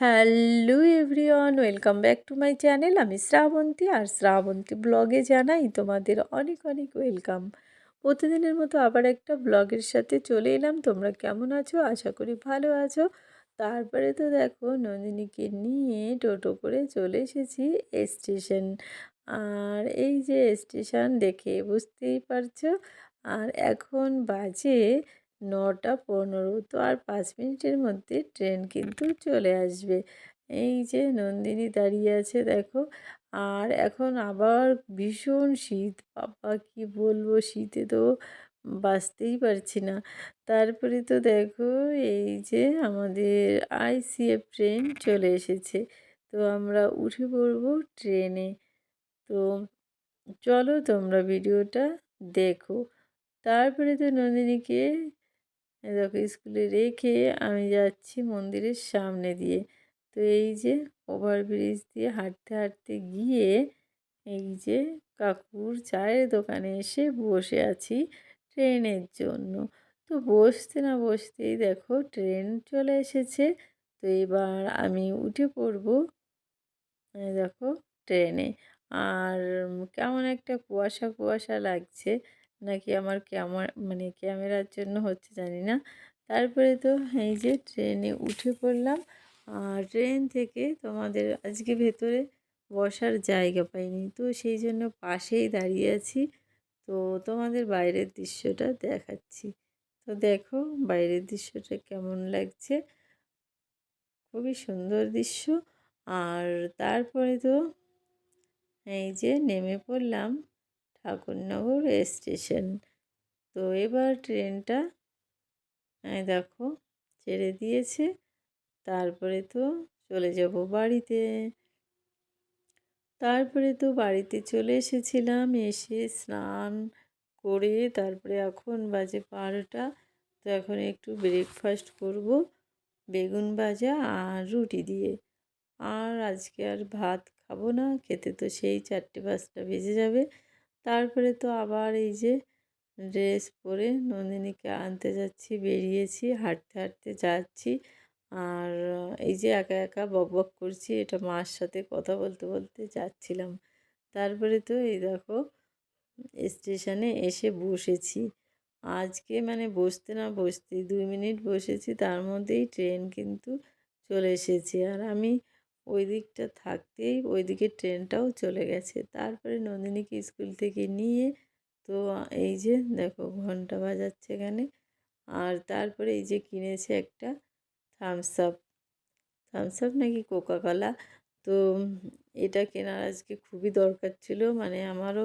Hello everyone, welcome back to my channel. আমি শ্রাবন্তী আর শ্রাবন্তী ব্লগে জানাই তোমাদের অনেক অনেক ওয়েলকাম। প্রতিদিনের মতো আবার একটা ব্লগের সাথে চলে এলাম। তোমরা কেমন আছো? আশা করি ভালো আছো। তারপরে তো দেখো, নন্দিনীকে নিয়ে টোটো করে চলে এসেছি স্টেশন। আর এই যে স্টেশন দেখে বুঝতেই পারছ। আর এখন বাজে নটা পনেরো তো আর পাঁচ মিনিটের মধ্যে ট্রেন কিন্তু চলে আসবে। এই যে নন্দিনী দাঁড়িয়ে আছে দেখো, আর এখন আবার ভীষণ শীত, বাবা কি বলব শীতে তো বাঁচতেই পারছি না। তারপরে তো দেখো এই যে আমাদের আইসিএফ ট্রেন চলে এসেছে, তো আমরা উঠে পড়ব ট্রেনে। তো চলো তোমরা ভিডিওটা দেখো। তারপরে তো নন্দিনীকে দেখো স্কুলে রেখে আমি যাচ্ছি মন্দিরের সামনে দিয়ে। তো এই যে ওভারব্রিজ দিয়ে হাঁটতে হাঁটতে গিয়ে এই যে কাকুর চায়ের দোকানে এসে বসে আছি ট্রেনের জন্য। তো বসতে না বসতেই দেখো ট্রেন চলে এসেছে। তো এবার আমি উঠে পড়ব দেখো ট্রেনে। আর কেমন একটা কুয়াশা কুয়াশা লাগছে। নাকি আমার ক্যামেরা মানে ক্যামেরার জন্য হচ্ছে জানি না। তারপরে তো এই যে ট্রেনে উঠে পড়লাম। আর ট্রেন থেকে তোমাদের আজকে ভেতরে বসার জায়গা পাইনি। তো সেই জন্য পাশেই দাঁড়িয়ে আছি। তো তোমাদের বাইরের দৃশ্যটা দেখাচ্ছি। তো দেখো বাইরের দৃশ্যটা কেমন লাগছে। খুবই সুন্দর দৃশ্য। আর তারপরে তো এই যে নেমে পড়লাম। ঠাকুরনগর স্টেশন। তো এবার ট্রেনটা দেখো, ছেড়ে দিয়েছে। তারপরে তো চলে যাব বাড়িতে। তারপরে তো বাড়িতে চলে এসেছিলাম, এসে স্নান করে তারপরে এখন বাজে বারোটা। তো এখন একটু ব্রেকফাস্ট করব, বেগুন ভাজা আর রুটি দিয়ে। আর আজকে আর ভাত খাব না, খেতে তো সেই চারটে পাঁচটা বেজে যাবে। তারপরে তো আবার এই যে ড্রেস পরে নন্দিনীকে আনতে যাচ্ছি, বেরিয়েছি, হাঁটতে হাঁটতে যাচ্ছি। আর এই যে একা একা বক বক করছি, এটা মার সাথে কথা বলতে বলতে যাচ্ছিলাম। তারপরে তো এই দেখো, স্টেশনে এসে বসেছি। আজকে মানে বসতে না বসতে দুই মিনিট বসেছি, তার মধ্যেই ট্রেন কিন্তু চলে এসেছে। আর আমি ওই দিকটা থাকতেই ওই দিকে ট্রেনটাও চলে গেছে। তারপরে নন্দিনীকে স্কুল থেকে নিয়ে তো এই যে দেখো ঘণ্টা বাজাচ্ছে এখানে। আর তারপরে এই যে কিনেছে একটা থামস আপ থামস আপ নাকি কোকা কলা তো এটা কেনার আজকে খুবই দরকার ছিল। মানে আমারও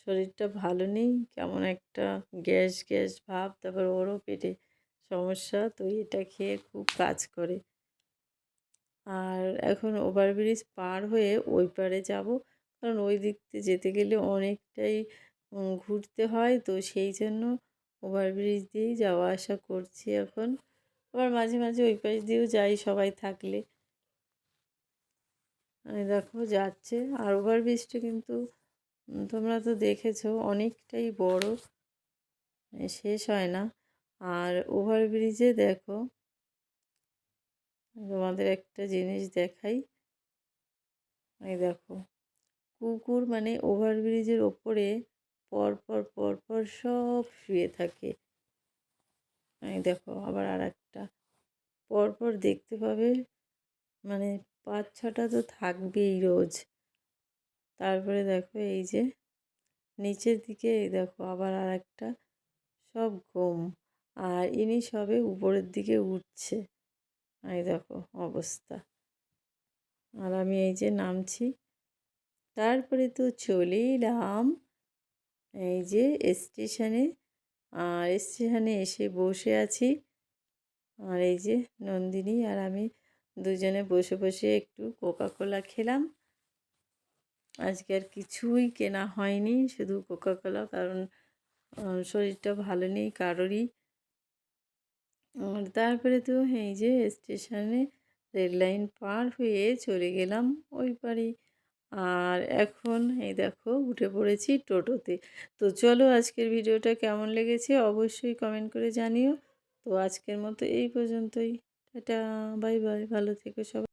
শরীরটা ভালো নেই, কেমন একটা গ্যাস গ্যাস ভাব, তারপর ওরও পেটে সমস্যা, তো এটা খেয়ে খুব কাজ করে। আর এখন ওভারব্রিজ পার হয়ে ওই পারে যাব। কারণ ওই দিক যেতে গেলে অনেকটাই ঘুরতে হয়। তো সেই জন্য ওভারব্রিজ দিয়েই যাওয়া আসা করছি এখন। আবার মাঝে মাঝে ওই পাশ দিয়েও যাই সবাই থাকলে। দেখো যাচ্ছে। আর ওভারব্রিজটা কিন্তু তোমরা তো দেখেছ অনেকটাই বড়। শেষ হয় না। আর ওভারব্রিজে দেখো তোমাদের একটা জিনিস দেখাই। এই দেখো, কুকুর মানে ওভারব্রিজের ওপরে পরপর পরপর সব শুয়ে থাকে। এই দেখো, আবার আর একটা পরপর দেখতে পাবে মানে পাঁচ, ছটা তো থাকবেই রোজ। তারপরে দেখো, এই যে নিচের দিকে দেখো, আবার আর একটা সব ঘুম। আর ইনি সবে উপরের দিকে উঠছে। এই দেখো অবস্থা। আর আমি এই যে নামছি। তারপরে তো চলে এলাম। এই যে স্টেশনে, আর স্টেশনে এসে বসে আছি। আর এই যে নন্দিনী আর আমি দুজনে বসে বসে একটু কোকা কোলা খেলাম। আজকে আর কিছুই কেনা হয়নি, শুধু কোকা কোলা কারণ শরীরটা ভালো নেই কারোরই। আর তারপরে তো এই যে স্টেশনে রেল লাইন পার হয়ে চলে গেলাম ওই পারি। আর এখন এই দেখো উঠে পড়েছি টোটোতে। তো চলো আজকের ভিডিওটা কেমন লেগেছে অবশ্যই কমেন্ট করে জানিও। তো আজকের মতো এই পর্যন্তই। এটা বাই বাই, ভালো থেকো সবাই।